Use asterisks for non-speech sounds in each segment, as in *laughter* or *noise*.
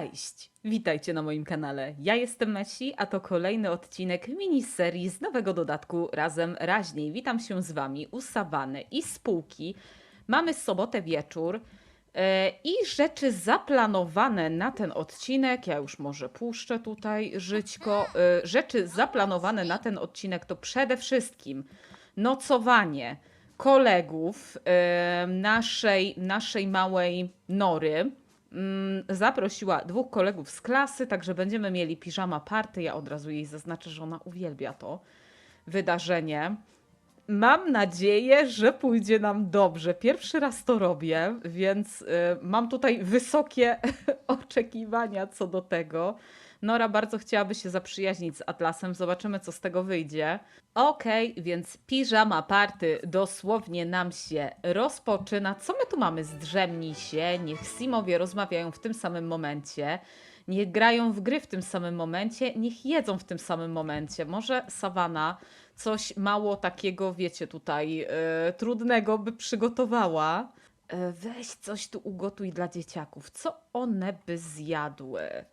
Cześć! Witajcie na moim kanale. Ja jestem Messi, a to kolejny odcinek miniserii z nowego dodatku Razem Raźniej. Witam się z Wami u Sawany i spółki. Mamy sobotę wieczór e, i rzeczy zaplanowane na ten odcinek. Ja już może puszczę tutaj żyćko. E, Rzeczy zaplanowane na ten odcinek to przede wszystkim nocowanie kolegów e, naszej, naszej małej nory zaprosiła dwóch kolegów z klasy, także będziemy mieli piżama party. Ja od razu jej zaznaczę, że ona uwielbia to wydarzenie. Mam nadzieję, że pójdzie nam dobrze. Pierwszy raz to robię, więc y, mam tutaj wysokie *laughs* oczekiwania co do tego. Nora bardzo chciałaby się zaprzyjaźnić z Atlasem. Zobaczymy, co z tego wyjdzie. Okej, więc piżama party dosłownie nam się rozpoczyna. Co my tu mamy? Zdrzemnij się, niech Simowie rozmawiają w tym samym momencie. Niech grają w gry w tym samym momencie, niech jedzą w tym samym momencie. Może Sawana coś mało takiego, wiecie, tutaj e, trudnego by przygotowała. E, weź coś tu ugotuj dla dzieciaków. Co one by zjadły?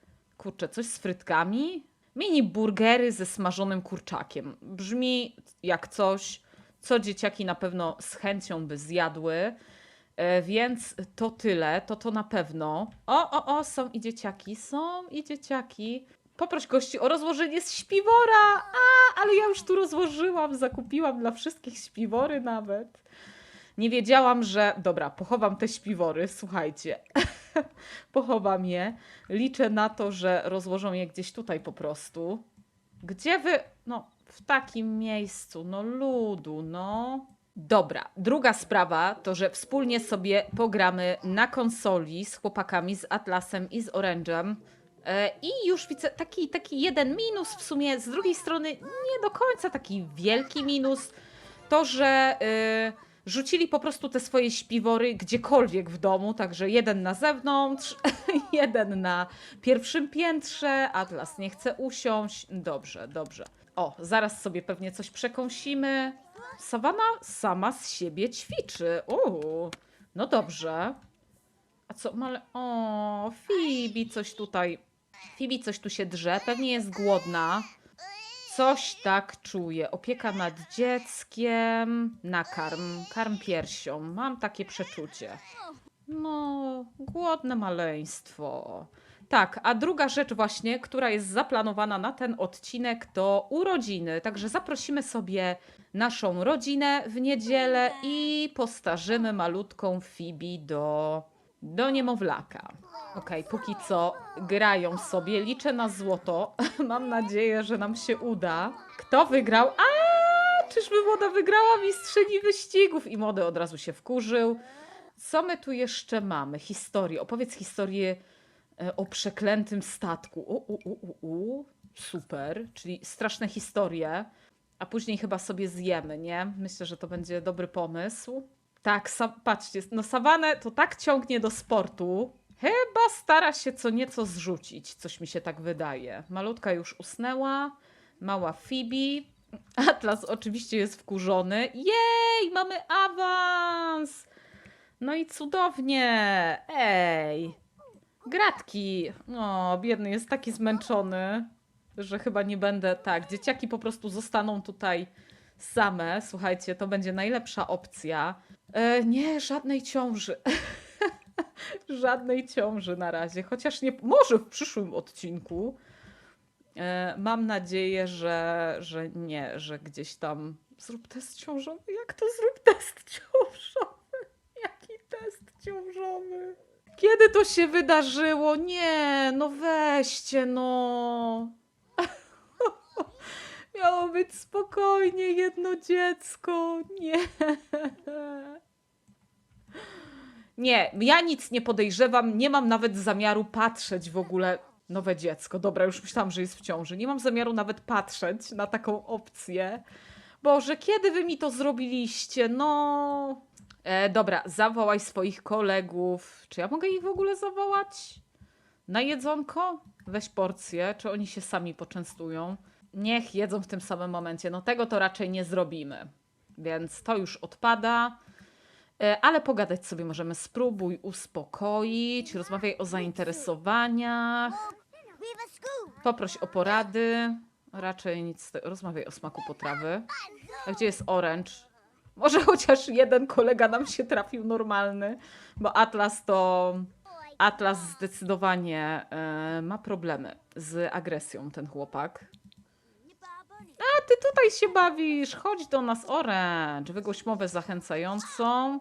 Kurczę, coś z frytkami? Mini burgery ze smażonym kurczakiem. Brzmi jak coś, co dzieciaki na pewno z chęcią by zjadły. E, więc to tyle, to to na pewno. O, o, o, są i dzieciaki, są i dzieciaki. Poproś gości o rozłożenie z śpiwora. A, ale ja już tu rozłożyłam, zakupiłam dla wszystkich śpiwory nawet. Nie wiedziałam, że. Dobra, pochowam te śpiwory, słuchajcie. *laughs* pochowam je. Liczę na to, że rozłożą je gdzieś tutaj po prostu. Gdzie wy. No, w takim miejscu, no ludu, no. Dobra, druga sprawa to, że wspólnie sobie pogramy na konsoli z chłopakami, z Atlasem i z Orange'em. E, I już widzę taki, taki jeden minus, w sumie z drugiej strony nie do końca taki wielki minus. To, że y, rzucili po prostu te swoje śpiwory gdziekolwiek w domu, także jeden na zewnątrz, *laughs* jeden na pierwszym piętrze, Atlas nie chce usiąść. Dobrze, dobrze. O, zaraz sobie pewnie coś przekąsimy. Sawana sama z siebie ćwiczy. Uuu, no dobrze. A co, ale... O, Fibi coś tutaj... Fibi coś tu się drze, pewnie jest głodna. Coś tak czuje. Opieka nad dzieckiem. Nakarm, karm piersią. Mam takie przeczucie. No, głodne maleństwo. Tak, a druga rzecz właśnie, która jest zaplanowana na ten odcinek to urodziny. Także zaprosimy sobie naszą rodzinę w niedzielę i postarzymy malutką Fibi do, do niemowlaka. Okej, póki co grają sobie, liczę na złoto. *laughs* Mam nadzieję, że nam się uda. Kto wygrał? A, czyżby młoda wygrała mistrzyni wyścigów? I młody od razu się wkurzył. Co my tu jeszcze mamy? Historię. Opowiedz historię e, o przeklętym statku. U, u, u, u, u. Super, czyli straszne historie. A później chyba sobie zjemy, nie? Myślę, że to będzie dobry pomysł. Tak, sa- patrzcie, no Sawanę to tak ciągnie do sportu. Chyba stara się co nieco zrzucić, coś mi się tak wydaje. Malutka już usnęła, mała Phoebe. Atlas oczywiście jest wkurzony. Jej, mamy awans! No i cudownie! Ej! Gratki! O, biedny jest taki zmęczony, że chyba nie będę. Tak, dzieciaki po prostu zostaną tutaj same. Słuchajcie, to będzie najlepsza opcja. E, nie, żadnej ciąży. *laughs* żadnej ciąży na razie, chociaż nie. Może w przyszłym odcinku. E, mam nadzieję, że, że nie, że gdzieś tam. Zrób test ciążowy. Jak to zrób test ciążowy? *laughs* Jaki test ciążowy? Kiedy to się wydarzyło? Nie, no weźcie, no. Miało być spokojnie jedno dziecko. Nie. Nie, ja nic nie podejrzewam, nie mam nawet zamiaru patrzeć w ogóle. Nowe dziecko, dobra, już myślałam, że jest w ciąży. Nie mam zamiaru nawet patrzeć na taką opcję. Boże, kiedy wy mi to zrobiliście? No. E, dobra, zawołaj swoich kolegów. Czy ja mogę ich w ogóle zawołać? Na jedzonko? Weź porcję. Czy oni się sami poczęstują? Niech jedzą w tym samym momencie. No tego to raczej nie zrobimy. Więc to już odpada. E, Ale pogadać sobie możemy. Spróbuj uspokoić, rozmawiaj o zainteresowaniach, poproś o porady. Raczej nic, rozmawiaj o smaku potrawy. A gdzie jest orange? Może *laughs* chociaż jeden kolega nam się trafił normalny, bo Atlas to. Atlas zdecydowanie e, ma problemy z agresją, ten chłopak. Ty tutaj się bawisz, chodź do nas, Orange. Wygłoś mowę zachęcającą.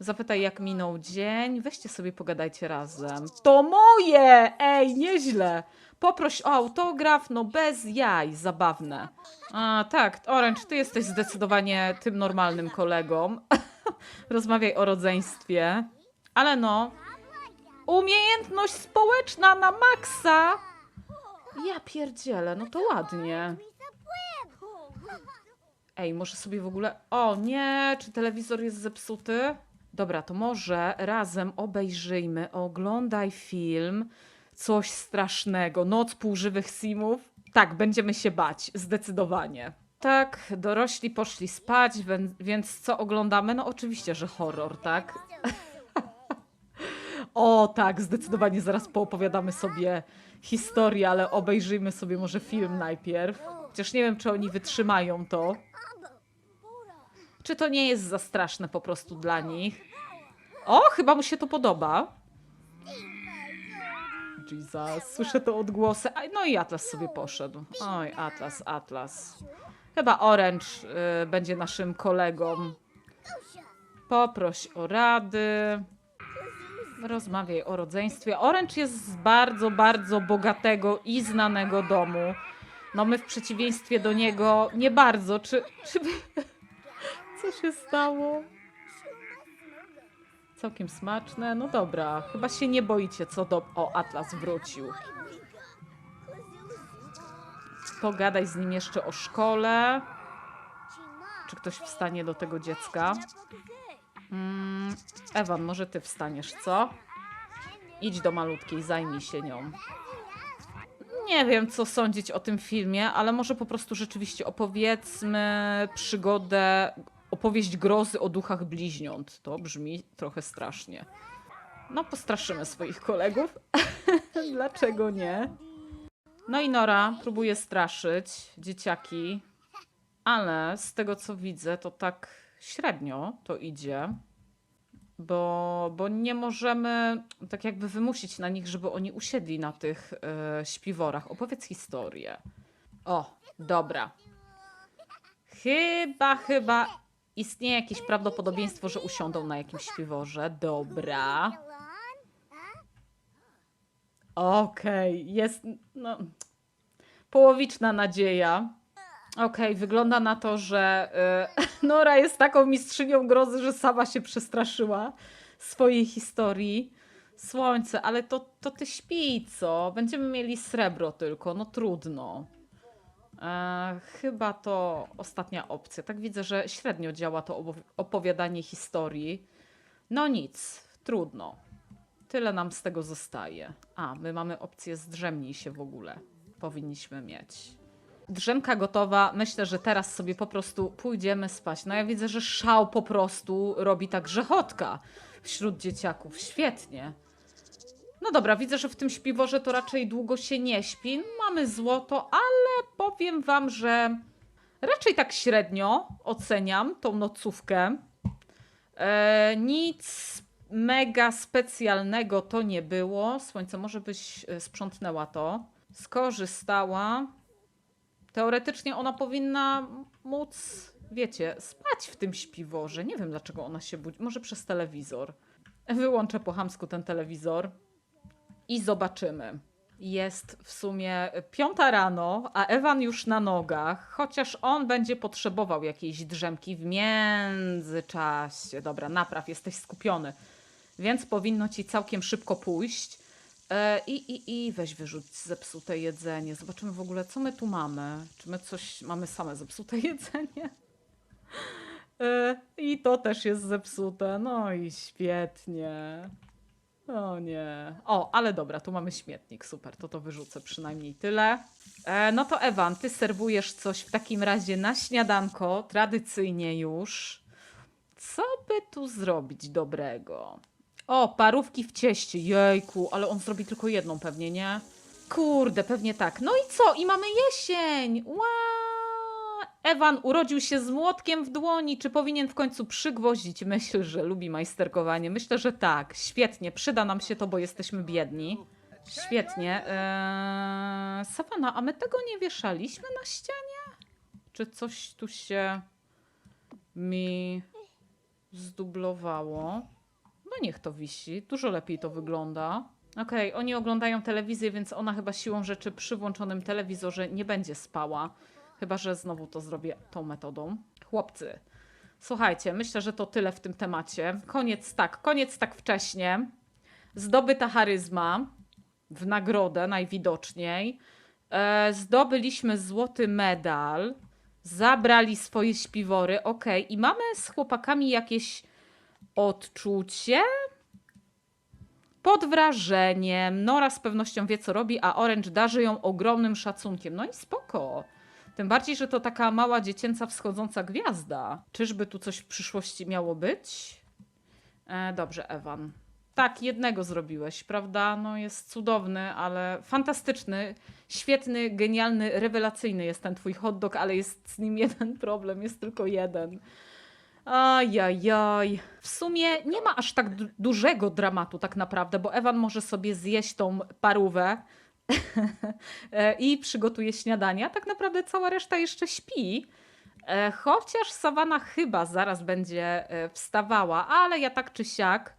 Zapytaj, jak minął dzień. Weźcie sobie, pogadajcie razem. To moje! Ej, nieźle. Poproś o autograf, no bez jaj, zabawne. A, tak, Orange, ty jesteś zdecydowanie tym normalnym kolegą. *laughs* Rozmawiaj o rodzeństwie. Ale no, umiejętność społeczna na maksa. Ja pierdzielę, no to ładnie. Ej, może sobie w ogóle. O nie, czy telewizor jest zepsuty? Dobra, to może razem obejrzyjmy, oglądaj film. Coś strasznego. Noc półżywych simów. Tak, będziemy się bać, zdecydowanie. Tak, dorośli poszli spać, więc co oglądamy? No oczywiście, że horror, tak? *laughs* O, tak, zdecydowanie zaraz poopowiadamy sobie historię, ale obejrzyjmy sobie może film najpierw. Chociaż nie wiem, czy oni wytrzymają to. Czy to nie jest za straszne po prostu dla nich? O, chyba mu się to podoba. Jesus, słyszę to odgłosy. No i Atlas sobie poszedł. Oj, Atlas, Atlas. Chyba Orange y, będzie naszym kolegą. Poproś o rady. Rozmawiaj o rodzeństwie. Orange jest z bardzo, bardzo bogatego i znanego domu. No my w przeciwieństwie do niego nie bardzo. Czy, czy... *laughs* Co się stało? Całkiem smaczne. No dobra, chyba się nie boicie co do... O, Atlas wrócił. Pogadaj z nim jeszcze o szkole. Czy ktoś wstanie do tego dziecka? Mm, Ewan, może ty wstaniesz, co? Idź do malutkiej, zajmij się nią. Nie wiem, co sądzić o tym filmie, ale może po prostu rzeczywiście opowiedzmy przygodę, opowieść grozy o duchach bliźniąt. To brzmi trochę strasznie. No, postraszymy swoich kolegów. *laughs* Dlaczego nie? No i Nora próbuje straszyć dzieciaki, ale z tego co widzę, to tak średnio to idzie. Bo, bo nie możemy tak jakby wymusić na nich, żeby oni usiedli na tych e, śpiworach. Opowiedz historię. O, dobra. Chyba, chyba istnieje jakieś prawdopodobieństwo, że usiądą na jakimś śpiworze. Dobra. Okej, jest no, połowiczna nadzieja. Okej, wygląda na to, że y, *laughs* Nora jest taką mistrzynią grozy, że sama się przestraszyła swojej historii. Słońce, ale to, to ty śpi, co? Będziemy mieli srebro tylko, no trudno. E, chyba to ostatnia opcja. Tak widzę, że średnio działa to opowiadanie historii. No nic, trudno. Tyle nam z tego zostaje. A, my mamy opcję zdrzemnij się w ogóle. Powinniśmy mieć. Drzemka gotowa. Myślę, że teraz sobie po prostu pójdziemy spać. No ja widzę, że szał po prostu robi tak grzechotka wśród dzieciaków. Świetnie. No dobra, widzę, że w tym śpiworze to raczej długo się nie śpi. Mamy złoto, ale powiem wam, że raczej tak średnio oceniam tą nocówkę. E, nic mega specjalnego to nie było. Słońce, może byś e, sprzątnęła to. Skorzystała. Teoretycznie ona powinna móc, wiecie, spać w tym śpiworze. Nie wiem, dlaczego ona się budzi. Może przez telewizor. Wyłączę po chamsku ten telewizor i zobaczymy. Jest w sumie piąta rano, a Ewan już na nogach, chociaż on będzie potrzebował jakiejś drzemki w międzyczasie. Dobra, napraw, jesteś skupiony, więc powinno ci całkiem szybko pójść. E, I, i, I weź wyrzuć zepsute jedzenie. Zobaczymy w ogóle, co my tu mamy. Czy my coś mamy same zepsute *laughs* jedzenie? E, I to też jest zepsute. No i świetnie. O nie. O, ale dobra, tu mamy śmietnik. Super, to to wyrzucę przynajmniej tyle. E, no to Ewan, ty serwujesz coś w takim razie na śniadanko, tradycyjnie już. Co by tu zrobić dobrego? O, parówki w cieście. Jejku, ale on zrobi tylko jedną pewnie, nie? Kurde, pewnie tak. No i co? I mamy jesień! Ła! Ewan urodził się z młotkiem w dłoni. Czy powinien w końcu przygwoździć? Myślę, że lubi majsterkowanie. Myślę, że tak. Świetnie. Przyda nam się to, bo jesteśmy biedni. Świetnie. Eee, a my tego nie wieszaliśmy na ścianie? Czy coś tu się mi zdublowało? No niech to wisi. Dużo lepiej to wygląda. Okej, oni oglądają telewizję, więc ona chyba siłą rzeczy przy włączonym telewizorze nie będzie spała. Chyba, że znowu to zrobię tą metodą. Chłopcy, słuchajcie, myślę, że to tyle w tym temacie. Koniec tak, koniec tak wcześnie. Zdobyta charyzma w nagrodę najwidoczniej. E, zdobyliśmy złoty medal. Zabrali swoje śpiwory. Ok, i mamy z chłopakami jakieś odczucie. Pod wrażeniem. Nora z pewnością wie, co robi, a Orange darzy ją ogromnym szacunkiem. No i spoko. Tym bardziej, że to taka mała dziecięca wschodząca gwiazda. Czyżby tu coś w przyszłości miało być? E, dobrze, Ewan. Tak, jednego zrobiłeś, prawda? No jest cudowny, ale fantastyczny, świetny, genialny, rewelacyjny jest ten twój hot dog, ale jest z nim jeden problem, jest tylko jeden. Ajajaj. W sumie nie ma aż tak du- dużego dramatu tak naprawdę, bo Ewan może sobie zjeść tą parówę *laughs* i przygotuje śniadanie, a tak naprawdę cała reszta jeszcze śpi. E, Chociaż Sawana chyba zaraz będzie e, wstawała, ale ja tak czy siak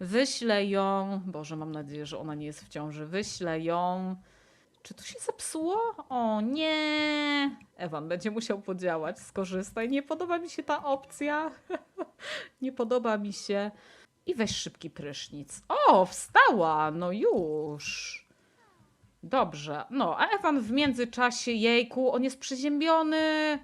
wyślę ją. Boże, mam nadzieję, że ona nie jest w ciąży. Wyślę ją. Czy to się zepsuło? O nie! Ewan będzie musiał podziałać. Skorzystaj. Nie podoba mi się ta opcja. *laughs* nie podoba mi się. I weź szybki prysznic. O, wstała! No już. Dobrze. No, a Ewan w międzyczasie, jejku, on jest przeziębiony.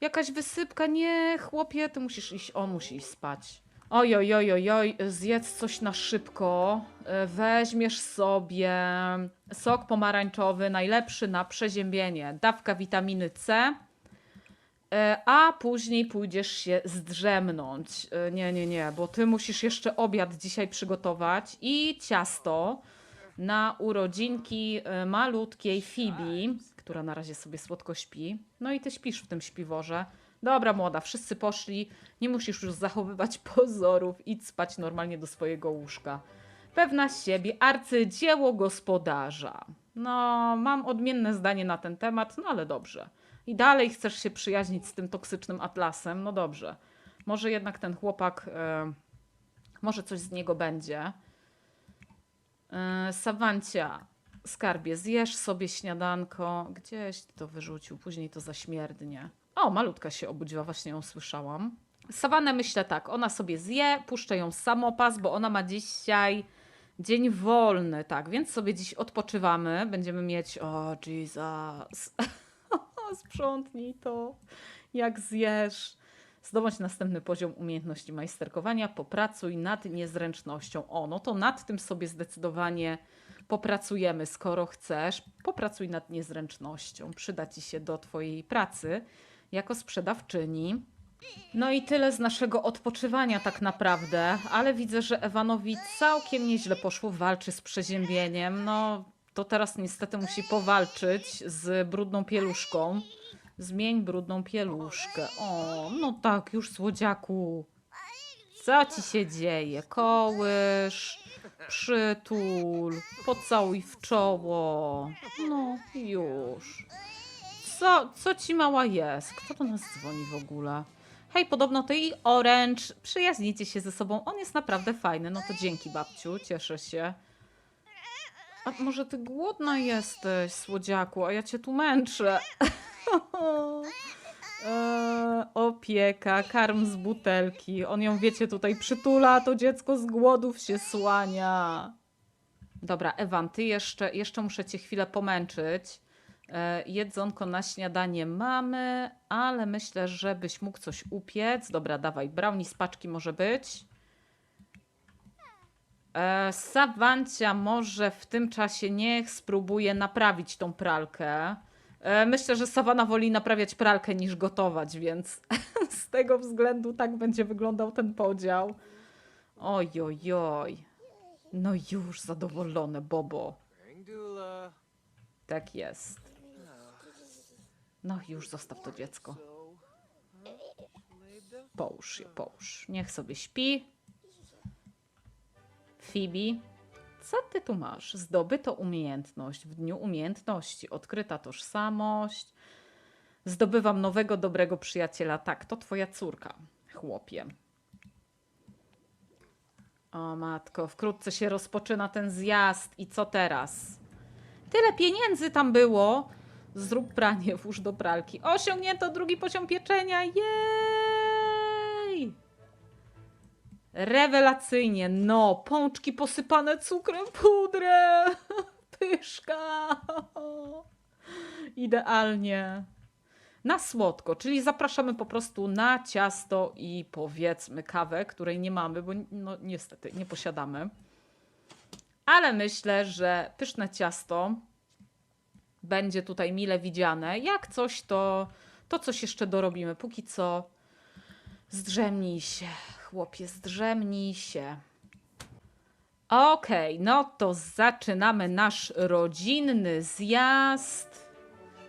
Jakaś wysypka. Nie, chłopie, ty musisz iść. On musi iść spać. Oj, oj, oj, oj, oj, zjedz coś na szybko. E, Weźmiesz sobie sok pomarańczowy, najlepszy na przeziębienie. Dawka witaminy C. E, A później pójdziesz się zdrzemnąć. E, Nie, nie, nie, bo ty musisz jeszcze obiad dzisiaj przygotować i ciasto na urodzinki e, malutkiej Fibi, która na razie sobie słodko śpi. No i ty śpisz w tym śpiworze. Dobra, młoda, wszyscy poszli. Nie musisz już zachowywać *laughs* pozorów. Idź spać normalnie do swojego łóżka. Pewna siebie, arcydzieło gospodarza. No, mam odmienne zdanie na ten temat, no ale dobrze. I dalej chcesz się przyjaźnić z tym toksycznym atlasem, no dobrze. Może jednak ten chłopak, e, może coś z niego będzie. E, Sawancia, skarbie, zjesz sobie śniadanko. Gdzieś to wyrzucił, później to zaśmierdnie. O, malutka się obudziła, właśnie ją słyszałam. Sawanę myślę tak, ona sobie zje, puszczę ją samopas, bo ona ma dzisiaj dzień wolny, tak, więc sobie dziś odpoczywamy. Będziemy mieć, o Jesus, *laughs* sprzątnij to, jak zjesz. Zdobądź następny poziom umiejętności majsterkowania, popracuj nad niezręcznością. O, no to nad tym sobie zdecydowanie popracujemy, skoro chcesz. Popracuj nad niezręcznością. Przyda ci się do twojej pracy jako sprzedawczyni. No i tyle z naszego odpoczywania tak naprawdę, ale widzę, że Ewanowi całkiem nieźle poszło, walczy z przeziębieniem. No to teraz niestety musi powalczyć z brudną pieluszką. Zmień brudną pieluszkę. O, no tak, już słodziaku. Co ci się dzieje? Kołysz, przytul, pocałuj w czoło. No, już. Co, co ci mała jest? Kto do nas dzwoni w ogóle? Hej, podobno ty i Orange przyjaźnicie się ze sobą. On jest naprawdę fajny. No to dzięki, babciu, cieszę się. A może ty głodna jesteś, słodziaku, a ja cię tu męczę. *laughs* Eee, *laughs* opieka, karm z butelki. On ją, wiecie, tutaj przytula, to dziecko z głodów się słania. Dobra, Ewan, ty jeszcze, jeszcze muszę cię chwilę pomęczyć. E, jedzonko na śniadanie mamy, ale myślę, że byś mógł coś upiec. Dobra, dawaj, brownie z paczki może być. E, Sawancia może w tym czasie niech spróbuje naprawić tą pralkę. E, Myślę, że Sawana woli naprawiać pralkę niż gotować, więc *laughs* z tego względu tak będzie wyglądał ten podział. Oj, oj, oj. No już zadowolone, Bobo. Tak jest. No już zostaw to dziecko. Połóż je, połóż. Niech sobie śpi. Phoebe, co ty tu masz? Zdobyto umiejętność. W dniu umiejętności odkryta tożsamość. Zdobywam nowego, dobrego przyjaciela. Tak, to twoja córka, chłopie. O matko, wkrótce się rozpoczyna ten zjazd. I co teraz? Tyle pieniędzy tam było. Zrób pranie, włóż do pralki. Osiągnięto drugi poziom pieczenia. Jej! Rewelacyjnie. No, pączki posypane cukrem, pudrem. *laughs* Pyszka. *laughs* Idealnie. Na słodko, czyli zapraszamy po prostu na ciasto i powiedzmy kawę, której nie mamy, bo no niestety nie posiadamy. Ale myślę, że pyszne ciasto będzie tutaj mile widziane. Jak coś, to, to coś jeszcze dorobimy. Póki co zdrzemnij się, chłopie, zdrzemnij się. Okej, no to zaczynamy nasz rodzinny zjazd.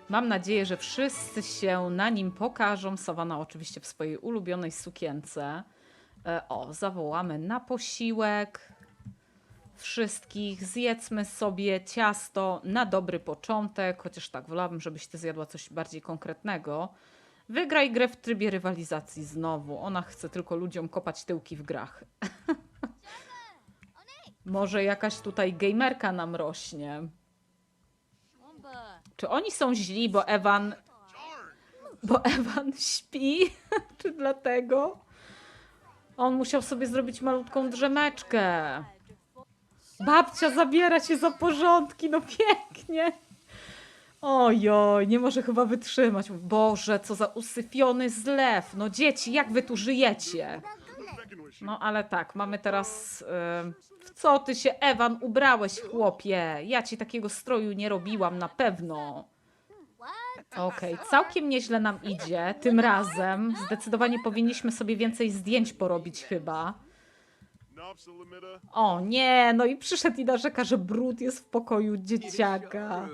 Mam nadzieję, że wszyscy się na nim pokażą. Sawana oczywiście w swojej ulubionej sukience. E, O, zawołamy na posiłek wszystkich. Zjedzmy sobie ciasto na dobry początek, chociaż tak, wolałabym, żebyś ty zjadła coś bardziej konkretnego. Wygraj grę w trybie rywalizacji znowu. Ona chce tylko ludziom kopać tyłki w grach. *laughs* Może jakaś tutaj gamerka nam rośnie. Czy oni są źli, bo Ewan. Bo Ewan śpi? *laughs* Czy dlatego? On musiał sobie zrobić malutką drzemeczkę. Babcia zabiera się za porządki, no pięknie. Ojoj, nie może chyba wytrzymać. Boże, co za usypiony zlew. No dzieci, jak wy tu żyjecie? No ale tak, mamy teraz... ym, w co ty się, Ewan, ubrałeś, chłopie? Ja ci takiego stroju nie robiłam, na pewno. Okej, całkiem nieźle nam idzie. Tym razem zdecydowanie powinniśmy sobie więcej zdjęć porobić chyba. O nie, no i przyszedł i narzeka, że brud jest w pokoju dzieciaka.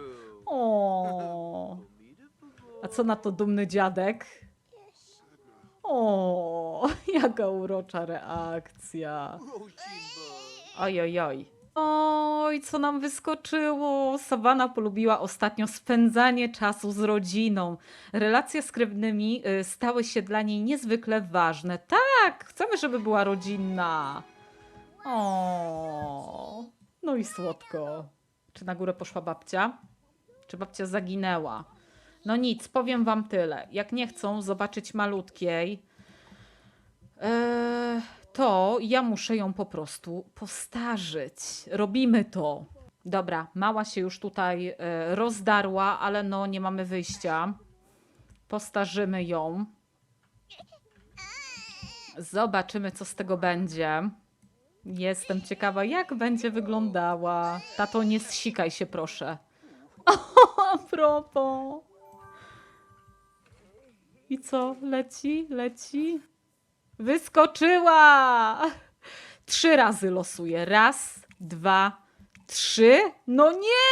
O, a co na to dumny dziadek? O, jaka urocza reakcja. Oj, oj, oj. Oj, co nam wyskoczyło? Sawana polubiła ostatnio spędzanie czasu z rodziną. Relacje z krewnymi y, stały się dla niej niezwykle ważne. Tak, chcemy, żeby była rodzinna. O, no i słodko. Czy na górę poszła babcia? Czy babcia zaginęła? No nic, powiem wam tyle. Jak nie chcą zobaczyć malutkiej, e, to ja muszę ją po prostu postarzyć. Robimy to. Dobra, mała się już tutaj e, rozdarła, ale no nie mamy wyjścia. Postarzymy ją. Zobaczymy, co z tego będzie. Jestem ciekawa, jak będzie wyglądała. Tato, nie zsikaj się, proszę. *laughs* A propos. I co? Leci? Leci? Wyskoczyła! Trzy razy losuję. Raz, dwa, trzy. No nie!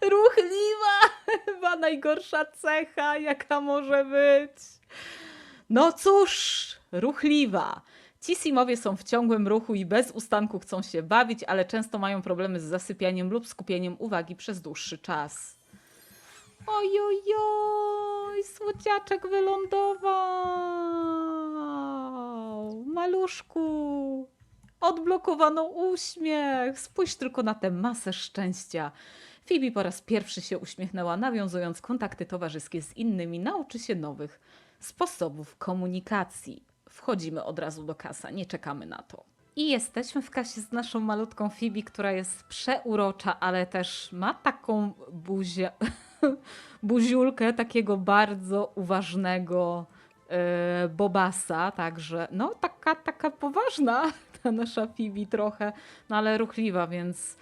*laughs* Ruchliwa! *laughs* Chyba najgorsza cecha, jaka może być. No cóż, ruchliwa. Ci simowie są w ciągłym ruchu i bez ustanku chcą się bawić, ale często mają problemy z zasypianiem lub skupieniem uwagi przez dłuższy czas. Oj, oj, oj, słodziaczek wylądował. Maluszku, odblokowano uśmiech. Spójrz tylko na tę masę szczęścia. Phoebe po raz pierwszy się uśmiechnęła, nawiązując kontakty towarzyskie z innymi, nauczy się nowych sposobów komunikacji. Wchodzimy od razu do kasa, nie czekamy na to. I jesteśmy w kasie z naszą malutką Phoebe, która jest przeurocza, ale też ma taką buzię, *laughs* buziulkę takiego bardzo uważnego e, Bobasa, także no taka, taka poważna *laughs* ta nasza Phoebe trochę, no ale ruchliwa, więc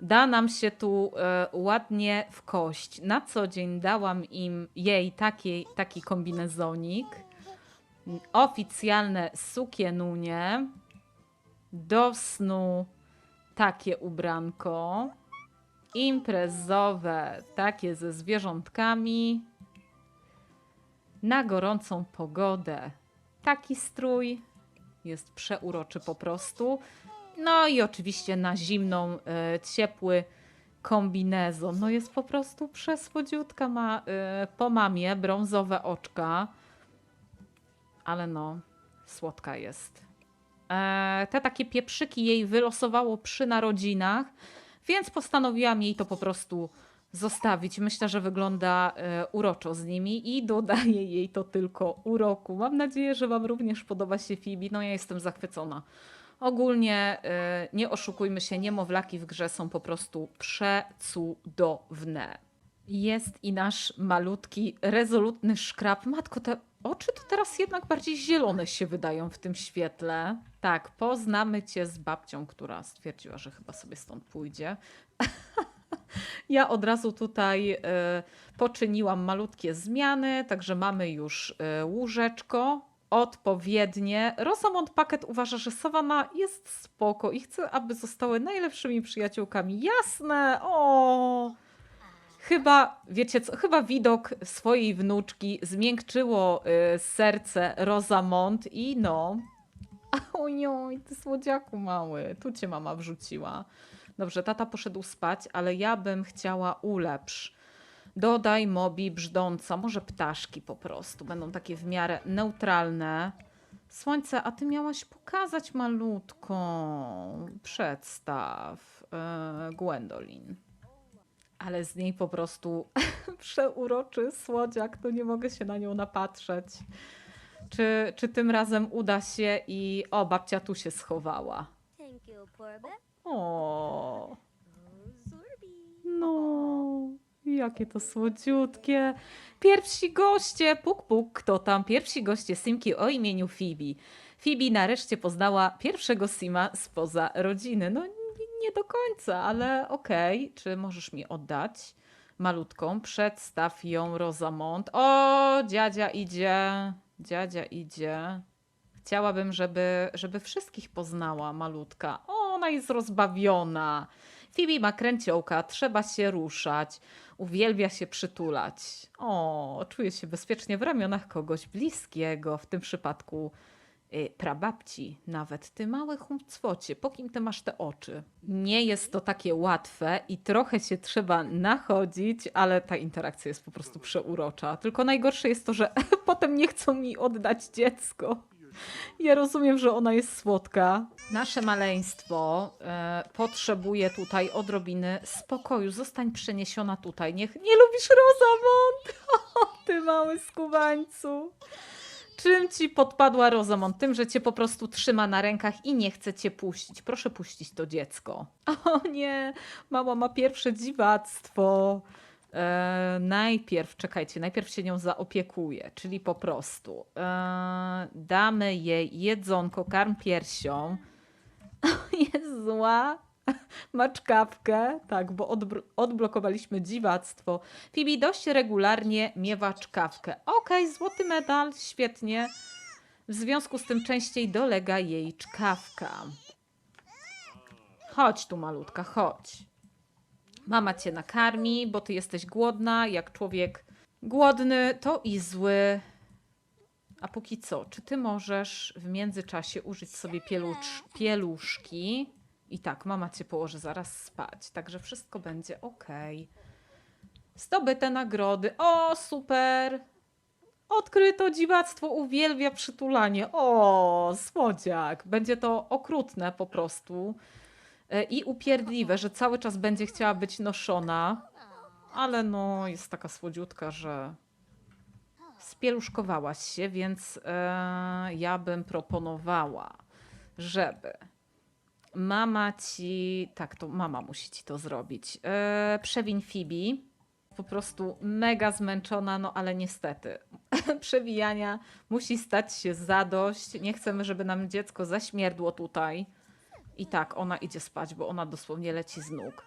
da nam się tu e, ładnie w kość. Na co dzień dałam im jej taki, taki kombinezonik. Oficjalne sukienunie. Do snu takie ubranko. Imprezowe, takie ze zwierzątkami. Na gorącą pogodę taki strój. Jest przeuroczy po prostu. No i oczywiście na zimną, e, ciepły kombinezon. No jest po prostu przesłodziutka. Ma e, po mamie brązowe oczka. Ale no, słodka jest. E, te takie pieprzyki jej wylosowało przy narodzinach, więc postanowiłam jej to po prostu zostawić. Myślę, że wygląda e, uroczo z nimi i dodaje jej to tylko uroku. Mam nadzieję, że Wam również podoba się Fibi. No ja jestem zachwycona. Ogólnie e, nie oszukujmy się, niemowlaki w grze są po prostu przecudowne. Jest i nasz malutki, rezolutny szkrab. Matko, te oczy to teraz jednak bardziej zielone się wydają w tym świetle. Tak, poznamy cię z babcią, która stwierdziła, że chyba sobie stąd pójdzie. *laughs* Ja od razu tutaj e, poczyniłam malutkie zmiany, także mamy już e, łóżeczko odpowiednie. Rosamond Packet uważa, że Savannah jest spoko i chce, aby zostały najlepszymi przyjaciółkami. Jasne! O! Chyba, wiecie co, chyba widok swojej wnuczki zmiękczyło y, serce Rosamond i no... *laughs* Ojoj, ty słodziaku mały, tu cię mama wrzuciła. Dobrze, tata poszedł spać, ale ja bym chciała ulepsz. Dodaj mobi brzdąca, może ptaszki po prostu. Będą takie w miarę neutralne. Słońce, a ty miałaś pokazać malutką. Przedstaw e, Gwendolyn. Ale z niej po prostu *laughs* przeuroczy słodziak, to nie mogę się na nią napatrzeć. Czy, czy tym razem uda się i o, babcia tu się schowała. O, no, jakie to słodziutkie. Pierwsi goście, puk puk, kto tam? Pierwsi goście Simki o imieniu Phoebe. Phoebe nareszcie poznała pierwszego Sima spoza rodziny. No nie, do końca, ale okej. Czy możesz mi oddać malutką? Przedstaw ją Rosamond. O, dziadzia idzie, dziadzia idzie. Chciałabym, żeby, żeby wszystkich poznała malutka. O, ona jest rozbawiona. Phoebe ma kręciołka, trzeba się ruszać. Uwielbia się przytulać. O, czuje się bezpiecznie w ramionach kogoś bliskiego, w tym przypadku prababci. Nawet ty mały huncwocie, po kim ty masz te oczy? Nie jest to takie łatwe i trochę się trzeba nachodzić, ale ta interakcja jest po prostu przeurocza. Tylko najgorsze jest to, że *laughs* potem nie chcą mi oddać dziecko. Ja rozumiem, że ona jest słodka. Nasze maleństwo e, potrzebuje tutaj odrobiny spokoju. Zostań przeniesiona tutaj. Niech nie lubisz Rosamond. *laughs* Ty mały skubańcu. Czym ci podpadła Rosamond? Tym, że cię po prostu trzyma na rękach i nie chce cię puścić. Proszę puścić to dziecko. *laughs* O nie, mama ma pierwsze dziwactwo. E, najpierw, czekajcie, najpierw się nią zaopiekuję, czyli po prostu e, damy jej jedzonko, karm piersią. *laughs* Jest zła. *laughs* Ma czkawkę, tak, bo odblokowaliśmy dziwactwo. Phoebe dość regularnie miewa czkawkę. Okej, złoty medal, świetnie. W związku z tym częściej dolega jej czkawka. Chodź tu, malutka, chodź. Mama cię nakarmi, bo ty jesteś głodna. Jak człowiek głodny, to i zły. A póki co, czy ty możesz w międzyczasie użyć sobie pieluszki? I tak, mama cię położy zaraz spać, także wszystko będzie ok. Zdobyte nagrody. O, super! Odkryto dziwactwo, uwielbia przytulanie. O, słodziak. Będzie to okrutne po prostu. E, I upierdliwe, że cały czas będzie chciała być noszona. Ale no, jest taka słodziutka, że spieluszkowałaś się, więc e, ja bym proponowała, żeby mama ci, tak, to mama musi ci to zrobić, e, przewiń Fibi, po prostu mega zmęczona, no ale niestety *laughs* przewijania musi stać się zadość. Nie chcemy, żeby nam dziecko zaśmierdło tutaj. I tak, ona idzie spać, bo ona dosłownie leci z nóg.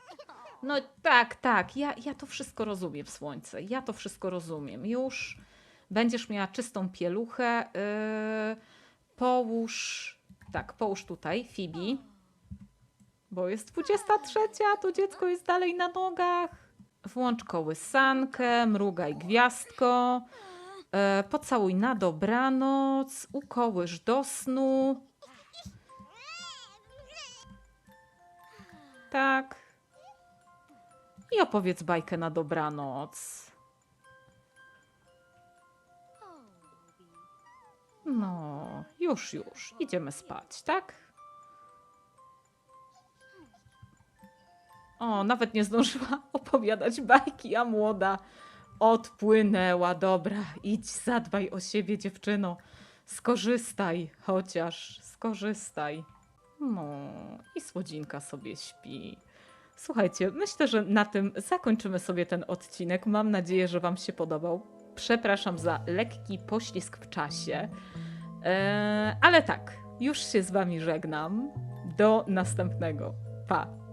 No tak, tak, ja, ja to wszystko rozumiem, słońce. Ja to wszystko rozumiem. Już będziesz miała czystą pieluchę. Yy, połóż, tak, połóż tutaj, Fibi. Bo jest 23, a tu dziecko jest dalej na nogach. Włącz kołysankę, mrugaj gwiazdko. E, pocałuj na dobranoc, ukołysz do snu. Tak. I opowiedz bajkę na dobranoc. No, już, już. Idziemy spać, tak? O, nawet nie zdążyła *laughs* opowiadać bajki, a młoda odpłynęła. Dobra, idź, zadbaj o siebie, dziewczyno. Skorzystaj, chociaż skorzystaj. No, i słodzinka sobie śpi. Słuchajcie, myślę, że na tym zakończymy sobie ten odcinek. Mam nadzieję, że Wam się podobał. Przepraszam za lekki poślizg w czasie. Eee, ale tak, już się z Wami żegnam. Do następnego. Pa!